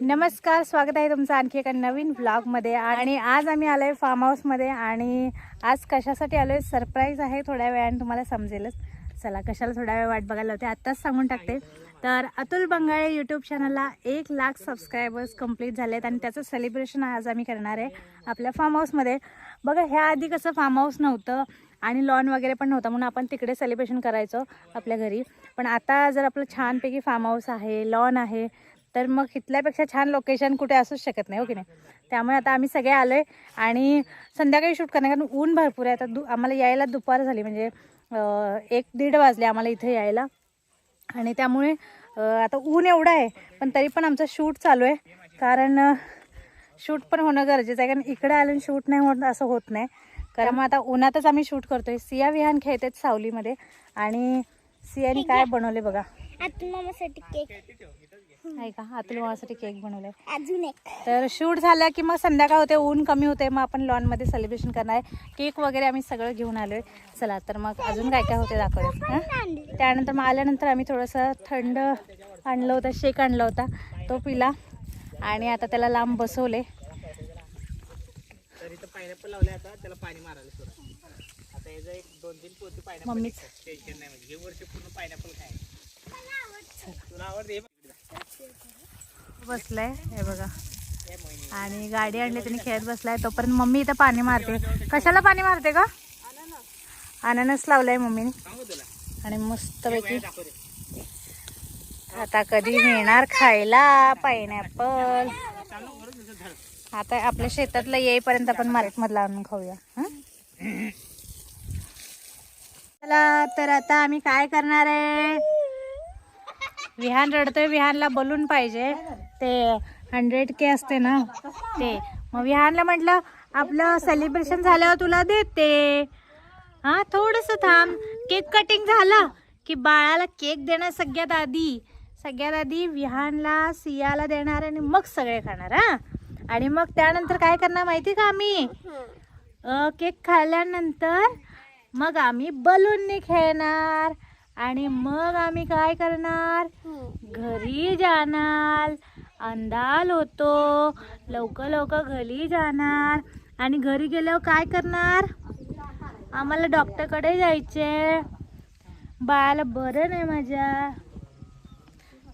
नमस्कार स्वागत आहे तुमचं आणखी एका नवीन ब्लॉगमध्ये आणि आज आम्ही आलो आहे फार्म हाऊसमध्ये आणि आज कशासाठी आलो आहे सरप्राईज आहे थोड्या वेळाने तुम्हाला समजेलच. चला कशाला थोड्या वेळ वाट बघायला होते आत्ताच सांगून टाकते. तर अतुल बंगाळे यूट्यूब चॅनलला एक लाख सबस्क्रायबर्स कंप्लीट आहेत आणि त्याचं सेलिब्रेशन आज आम्ही करणार आहे आपल्या फार्म हाऊसमध्ये बघा ह्या आधी कसं फार्म हाऊस नव्हतं आणि लॉन वगैरे पण नव्हतं म्हणून आपण तिकडे सेलिब्रेशन करायचो आपल्या घरी. पण आता जर आपलं छानपैकी फार्म हाऊस आहे लॉन आहे तर मग इथल्यापेक्षा छान लोकेशन कुठे असूच शकत नाही हो की नाही? त्यामुळे आता आम्ही सगळे आलो आहे आणि संध्याकाळी शूट करणार कारण ऊन भरपूर आहे. आता दु आम्हाला यायला दुपार झाली म्हणजे एक दीड वाजले आम्हाला इथे यायला. आणि त्यामुळे आता ऊन एवढं आहे पण तरी पण आमचं शूट चालू आहे. कारण शूट पण होणं गरजेचं आहे कारण इकडे आलं शूट नाही होत असं होत नाही. कारण मग आता उन्हातच आम्ही शूट करतोय. सिया विहान खेळतात सावलीमध्ये. आणि सियाने काय बनवले बघा. मामासाठी केक आहे का? भावासाठी केक बनवलाय. अजून एक. तर शूट झालं की मग संध्याकाळ होते ऊन कमी होते मग आपण लॉनमध्ये सेलिब्रेशन करणार. आहे केक वगैरे आम्ही सगळं घेऊन आलोय. चला तर मग अजून काय काय होते दाखवले त्यानंतर मग आल्यानंतर आम्ही थोडंसं थंड आणलं होतं शेक आणला होता तो पिला. आणि आता त्याला लांब बसवले. तर इथं पायनॅपल लावले आता त्याला पाणी मारायला सुरू आहे. आता याचं एक दोन तीन पोती पायनॅपल मम्मीच. टेन्शन हे बसलाय हे बघा. आणि गाडी आणली त्यांनी खेळत बसलाय. तोपर्यंत मम्मी इथं पाणी मारते. कशाला पाणी मारते का अननस लावलाय मम्मीने. आणि मस्तपैकी आता कधी मिळणार खायला? पायनॅपल आता आपल्या शेतातलं येईपर्यंत आपण मार्केटमधला आणून खाऊया. चला तर आता आम्ही काय करणार आहे? विहान रडतोय विहानला बलून पाहिजे. ते हंड्रेड के असते ना. ते. मग विहानला म्हटलं आपलं सेलिब्रेशन झाल्यावर तुला देते. हा थोडस थांब. केक कटिंग झालं की बाळाला केक देणार सगळ्यात आधी सगळ्यात आधी विहानला सियाला देणार आणि मग सगळे खाणार हा. आणि मग त्यानंतर काय करणार माहिती का आम्ही? केक खाल्ल्यानंतर मग आम्ही बलूनने खेळणार. आणि मग आम्ही काय करणार? घरी जाणार. अंधाल होतो. लवकर लवकर घरी जाणार. आणि घरी गेल्यावर काय करणार? आम्हाला डॉक्टरकडे जायचे. बाळाला बरं नाही माझ्या.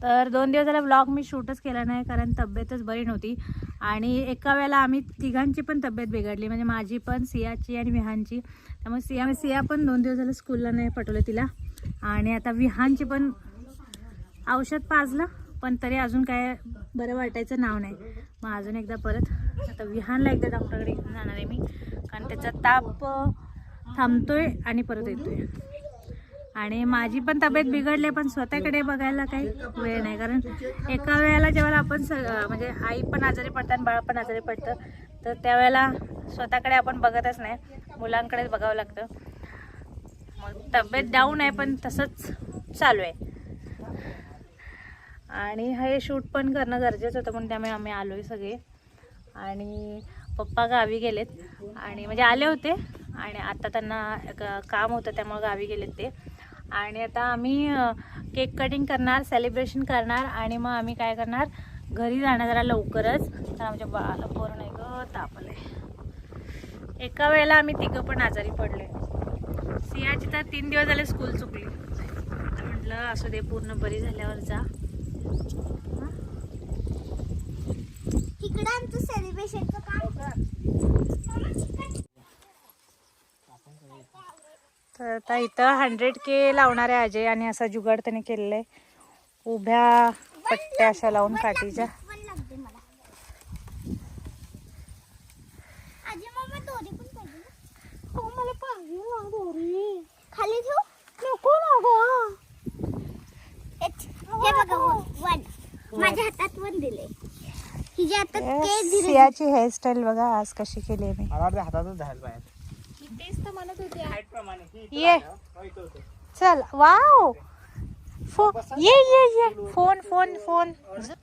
तर दोन दिवस झाला ब्लॉग मी शूटच केला नाही कारण तब्येतच बरी नव्हती. आणि एका वेळेला आम्ही तिघांची पण तब्येत बिघडली. म्हणजे माझी पण सियाची आणि विहानची. त्यामुळे सिया सिया पण दोन दिवस झालं स्कूलला नाही पटवलं तिला. आणि आता विहानचे पण औषध पाजलं पण तरी अजून काय बरं वाटायचं नाव नाही. मग अजून एकदा परत आता विहानला एकदा डॉक्टरकडे घेऊन जाणार आहे मी कारण त्याचा ताप थांबतोय आणि परत येतोय. आणि माझी पण तब्येत बिघडली पण स्वतःकडे बघायला काही वेळ नाही. कारण एका वेळेला जेव्हा आपण स म्हणजे आई पण आजारी पडतात आणि बाळ पण आजारी पडतं तर त्यावेळेला स्वतःकडे आपण बघतच नाही. मुलांकडेच बघावं लागतं. तब्येत डाऊन आहे पण तसंच चालू आहे. आणि हे शूट पण करणं गरजेचं होतं म्हणून त्यामुळे आम्ही आलो आहे सगळे. आणि पप्पा गावी गेलेत. आणि म्हणजे आले होते आणि आता त्यांना एक काम होतं त्यामुळे गावी गेलेत ते. आणि आता आम्ही केक कटिंग करणार सेलिब्रेशन करणार आणि मग आम्ही काय करणार घरी जाणार जरा लवकरच. तर आमच्या बाला पोर नाही ग आहे एका वेळेला आम्ही तिघं पण आजारी पडले सियाची तर तीन दिवस झाले स्कूल चुकली. तर म्हटलं असू दे पूर्ण बरी झाल्यावर जा. इकडं आमचं सेलिब्रेशनचं काम. तर आता इथं हंड्रेड के लावणार आहे अजय आणि असा जुगाड त्याने केलेला आहे उभ्या पट्ट्या अशा लावून काठीच्या पण लागते मला आजी मामा दोरी पण पाहिजे ना हो मला पाहिजे ना दोरी खाली ठेवू नको ना गो हे बघा वन माझ्या हातात वन दिले दिले सियाची हेअरस्टाईल बघा आज कशी केली आहे मी. मला वाटतं हातातच झालं पाहिजे तेच तर म्हणत होते. हाईट प्रमाणे. हे इथं ये. हो, इथं होतं. चल वाव! फो ये ये ये. Phone phone phone.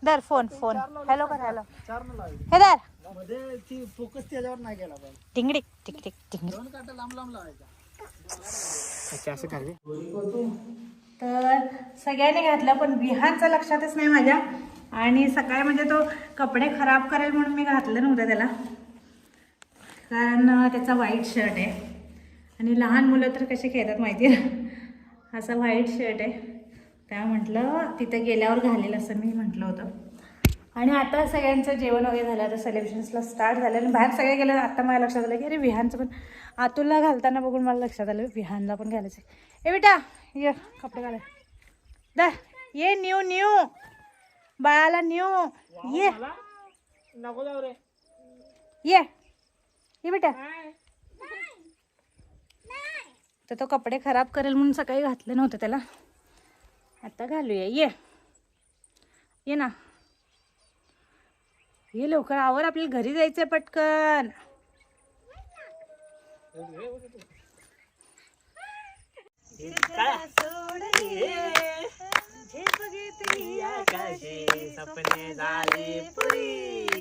दर फोन फोन. हॅलो कर हॅलो. हे दरमध्ये ती फोकस त्याच्यावर नाही केला पाहिजे टिंगडिक टिक टिक टिंगडिक दोन काटा लांब लांब लावायचा. असं तर सगळ्यांनी घातलं पण विहानचं लक्षातच नाही माझ्या. आणि सकाळी म्हणजे तो कपडे खराब करेल म्हणून मी घातलं नव्हतं त्याला. कारण त्याचा व्हाईट शर्ट आहे. आणि लहान मुलं तर कसे खेळतात माहिती आहे? असा व्हाईट शर्ट आहे. त्या म्हटलं तिथं गेल्यावर घालेल असं मी म्हटलं होतं. आणि आता सगळ्यांचं जेवण वगैरे झालं. आता सेलिब्रेशन्सला स्टार्ट झालं. आणि बाहेर सगळे गेले आता मला लक्षात आलं की अरे विहानचं पण आतुलला घालताना बघून मला लक्षात आलं विहानला पण घालायचं आहे. ए बेटा ये कपडे घालाय दा ये न्यू न्यू। बाळाला न्यू ये। मला नको जाऊ रे। ये ये बेटा। तर तो कपडे खराब करेल म्हणून सकाळी घातलं नव्हतं त्याला. आता घालूया. ये. ये ना. ये लवकर आवर आपल्याला घरी जायचंय पटकन. झेप घेतली आकाशी सपने झाले पुरी.